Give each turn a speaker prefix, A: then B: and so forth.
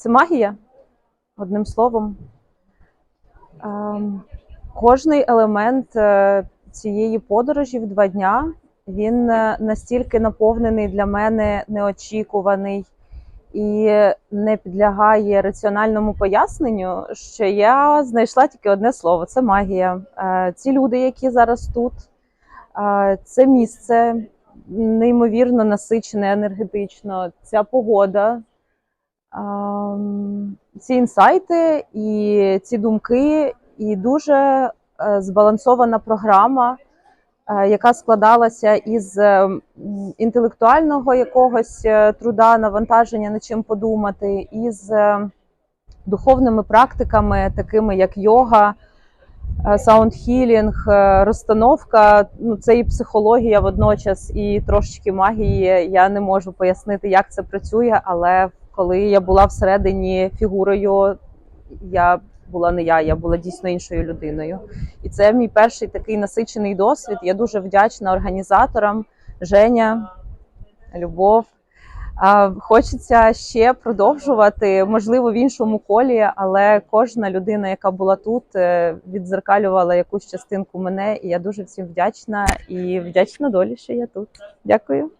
A: Це магія, одним словом. Ем, Кожний елемент е, цієї подорожі в два дня він е, настільки наповнений для мене неочікуваний і не підлягає раціональному поясненню, що я знайшла тільки одне слово це магія. Е, Ці люди, які зараз тут, це місце неймовірно насичене енергетично, ця погода. Ам, ці інсайти і ці думки, і дуже е, збалансована програма, е, яка складалася із е, інтелектуального якогось е, труда, навантаження над чим подумати, із духовними практиками, такими як йога, саундхілінг, розстановка. Ну, це і психологія водночас, і трошечки магії. Я не можу пояснити, як це працює, але коли я була всередині фігурою, я була не я, я була дійсно іншою людиною. І це мій перший такий насичений досвід. Я дуже вдячна організаторам Женя, Любов. Хочеться ще продовжувати, можливо, в іншому колі, але кожна людина, яка була тут, е, відзеркалювала якусь частинку мене, і я дуже всім вдячна і вдячна долі, що я тут. Дякую.